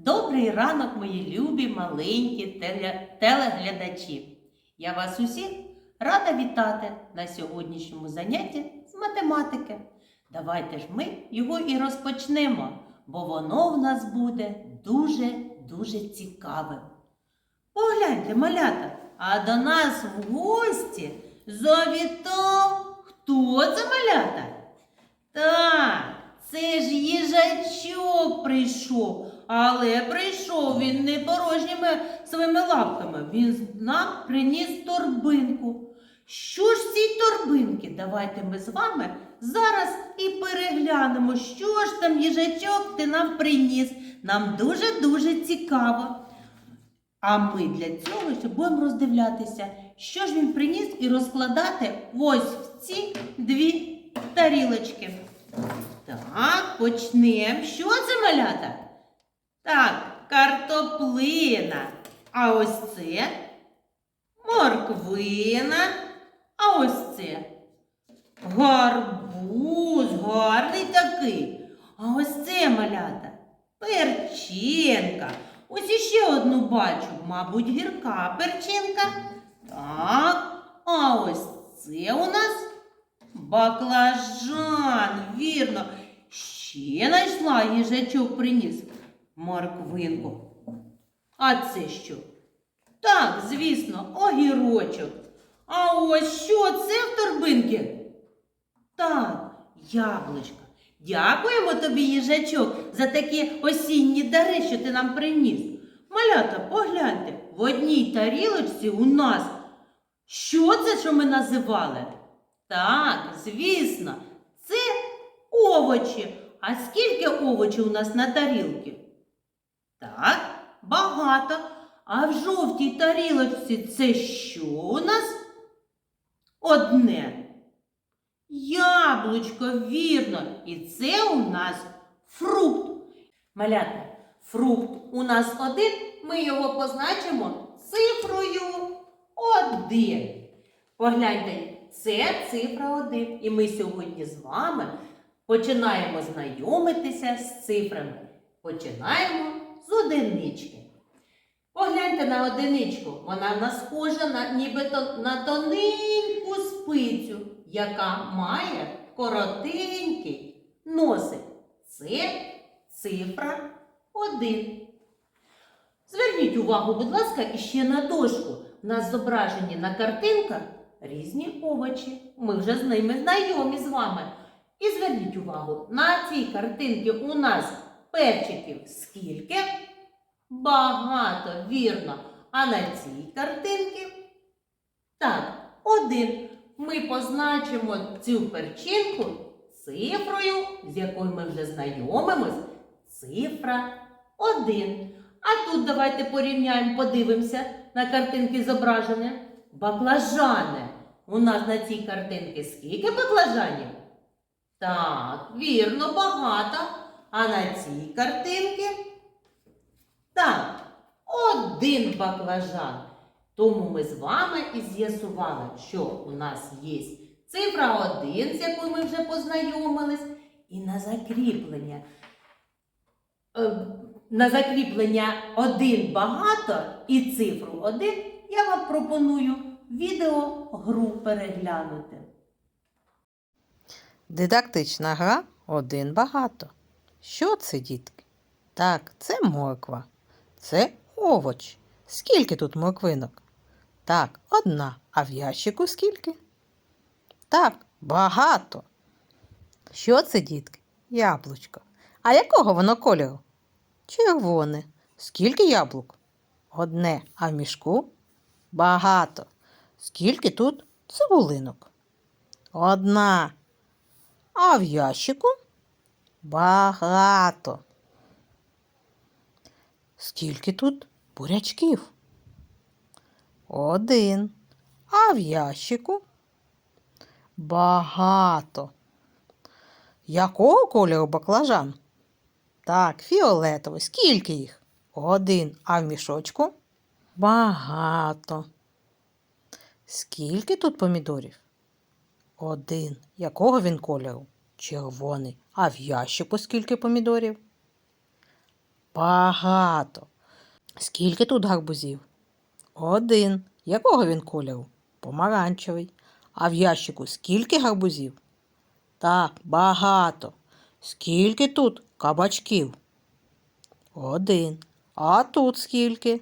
Добрий ранок, мої любі маленькі телеглядачі. Я вас усіх рада вітати на сьогоднішньому занятті з математики. Давайте ж ми його і розпочнемо, бо воно в нас буде дуже-дуже цікавим. Погляньте, малята, а до нас в гості завітав. Хто це малята? Так, це ж їжачок прийшов, але прийшов він не порожніми своїми лапками. Він нам приніс торбинку. Що ж в торбинки? Давайте ми з вами зараз і переглянемо, що ж там їжачок ти нам приніс. Нам дуже-дуже цікаво. А ми для цього ще будемо роздивлятися, що ж він приніс, і розкладати ось в ці дві тарілочки. Так, почнемо. Що це малята? Так, картоплина. А ось це морквина. А ось це гарбуз, гарний такий. А ось це малята перчинка. Ось іще одну бачу, мабуть, гірка перчинка. Так, а ось це у нас баклажан, вірно. Ще знайшла їжачок приніс морквинку. А це що? Так, звісно, огірочок. А ось що це в торбинці? Так, яблучка. Дякуємо тобі, їжачок, за такі осінні дари, що ти нам приніс. Малята, погляньте, в одній тарілочці у нас. Що це, що ми називали? Так, звісно, це овочі. А скільки овочів у нас на тарілці? Так, багато. А в жовтій тарілочці це що у нас? Одне. Яблучко, вірно. І це у нас фрукт. Малята, фрукт у нас один, ми його позначимо цифрою один. Погляньте, це цифра один. І ми сьогодні з вами починаємо знайомитися з цифрами. Починаємо з одинички. Погляньте на одиничку. Вона в нас схожа на, нібито на тоненьку спицю, яка має коротенький носик. Це цифра 1. Зверніть увагу, будь ласка, іще на дошку. У нас зображені на картинках різні овочі. Ми вже з ними знайомі з вами. І зверніть увагу, на цій картинці у нас перчиків скільки? Багато, вірно. А на цій картинці так, один. Ми позначимо цю перчинку цифрою, з якою ми вже знайомимось. Цифра 1. А тут давайте порівняємо, подивимося на картинки зображення. Баклажани. У нас на цій картинці скільки баклажанів? Так, вірно, багато. А на цій картинці так, один баклажан. Тому ми з вами і з'ясували, що у нас є цифра 1, з якою ми вже познайомились, і на закріплення. е, На закріплення один багато і цифру 1 я вам пропоную відеогру переглянути. Дидактична гра один багато. Що це, дітки? Так, це морква. Це овоч. Скільки тут морквинок? Так, одна. А в ящику скільки? Так, багато. Що це, дітки? Яблучко. А якого воно кольору? Червоне. Скільки яблук? Одне. А в мішку? Багато. Скільки тут цибулинок? Одна. А в ящику? Багато. Скільки тут бурячків? Один. А в ящику? Багато. Якого кольору баклажан? Так, фіолетовий. Скільки їх? Один. А в мішочку? Багато. Скільки тут помідорів? Один. Якого він кольору? Червоний. А в ящику скільки помідорів? Багато. Скільки тут гарбузів? Один. Якого він кольору? Помаранчевий. А в ящику скільки гарбузів? Так, багато. Скільки тут кабачків? Один. А тут скільки?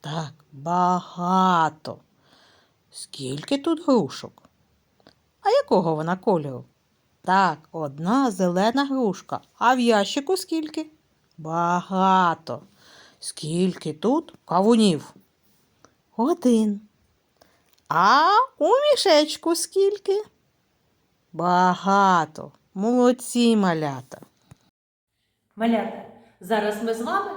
Так, багато. Скільки тут грушок? А якого вона кольору? Так, одна зелена грушка. А в ящику скільки? Багато. Скільки тут кавунів? Один. А у мішечку скільки? Багато. Молодці малята. Малята, зараз ми з вами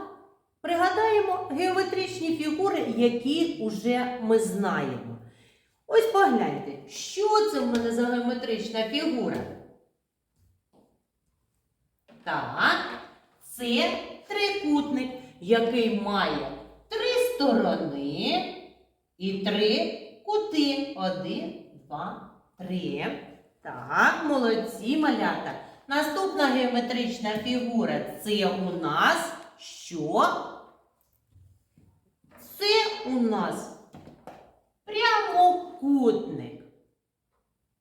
пригадаємо геометричні фігури, які уже ми знаємо. Ось погляньте, що це в мене за геометрична фігура? Так, це трикутник, який має три сторони і три кути. Один, два, три. Так, молодці малята. Наступна геометрична фігура це у нас що? Це у нас прямокутник.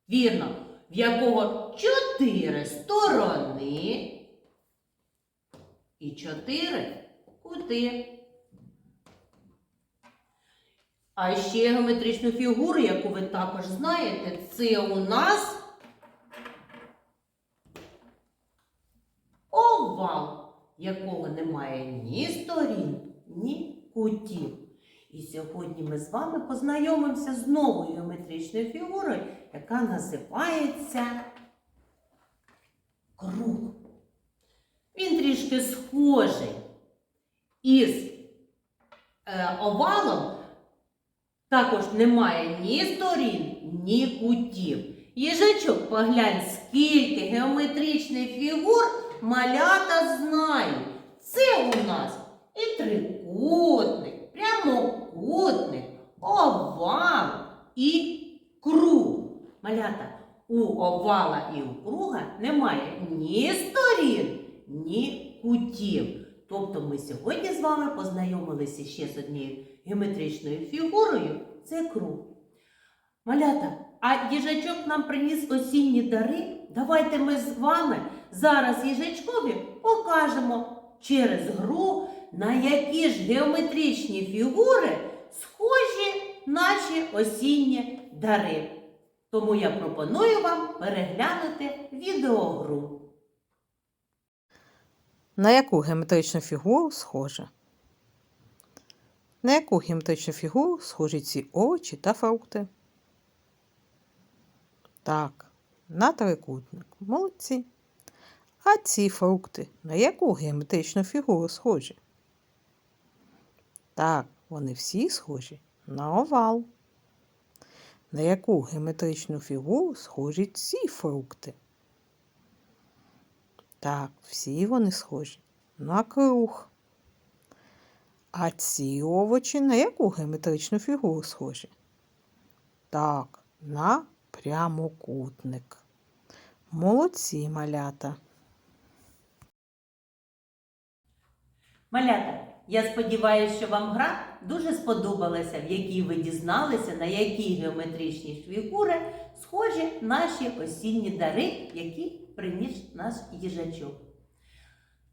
Вірно, в якого чотири сторони і чотири кути. А ще геометричну фігуру, яку ви також знаєте, це у нас овал, якого немає ні сторін, ні кутів. І сьогодні ми з вами познайомимося з новою геометричною фігурою, яка називається круг. Він схожий із е, овалом, також немає ні сторін, ні кутів. Їжачок, поглянь, скільки геометричних фігур малята знають. Це у нас і трикутник, прямокутник, овал і круг. Малята, у овала і у круга немає ні сторін, ні кутів. Тобто ми сьогодні з вами познайомилися ще з однією геометричною фігурою це круг. Малята, а їжачок нам приніс осінні дари. Давайте ми з вами зараз їжачкові покажемо через гру, на які ж геометричні фігури схожі наші осінні дари. Тому я пропоную вам переглянути відеогру. На яку геометричну фігуру схоже? На яку геометричну фігуру схожі ці овочі та фрукти? Так, на трикутник. Молодці. А ці фрукти на яку геометричну фігуру схожі? Так, вони всі схожі на овал. На яку геометричну фігуру схожі ці фрукти? Так, всі вони схожі на круг. А ці овочі на яку геометричну фігуру схожі? Так, на прямокутник. Молодці малята. Малята, я сподіваюся, що вам гра дуже сподобалася, в якій ви дізналися, на які геометричні фігури схожі наші осінні дари, які приніс наш їжачок.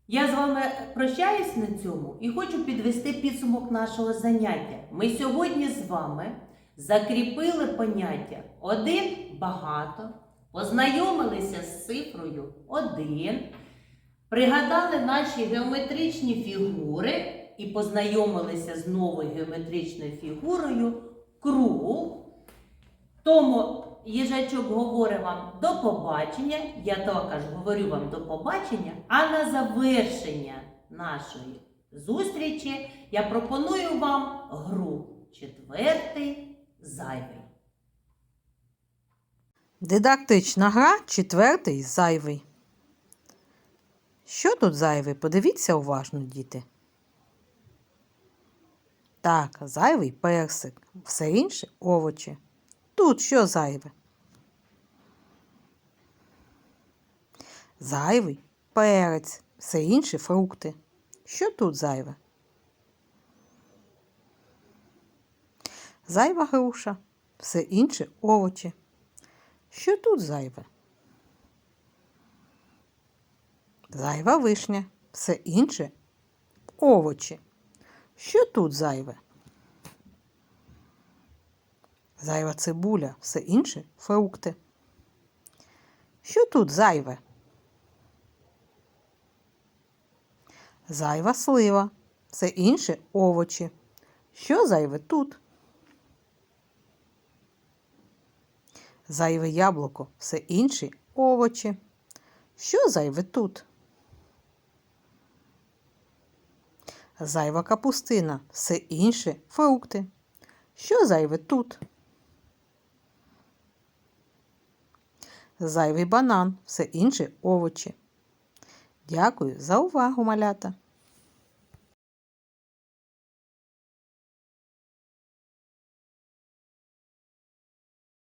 Я з вами прощаюсь на цьому і хочу підвести підсумок нашого заняття. Ми сьогодні з вами закріпили поняття один багато, познайомилися з цифрою один. Пригадали наші геометричні фігури і познайомилися з новою геометричною фігурою круг. Тому їжачок говорить вам до побачення. Я також говорю вам до побачення. А на завершення нашої зустрічі я пропоную вам гру четвертий зайвий. Дидактична гра четвертий зайвий. Що тут зайвий? Подивіться уважно, діти. Так, зайвий персик, все інше овочі. Тут що зайве? Зайвий перець, все інше фрукти. Що тут зайве? Зайва груша, все інше овочі. Що тут зайве? Зайва вишня, все інше овочі. Що тут зайве? Зайва цибуля, все інше фрукти. Що тут зайве? Зайва слива, все інше овочі. Що зайве тут? Зайве яблуко, все інші овочі. Що зайве тут? Зайва капустина, все інше фрукти. Що зайве тут? Зайвий банан, все інше овочі. Дякую за увагу, малята!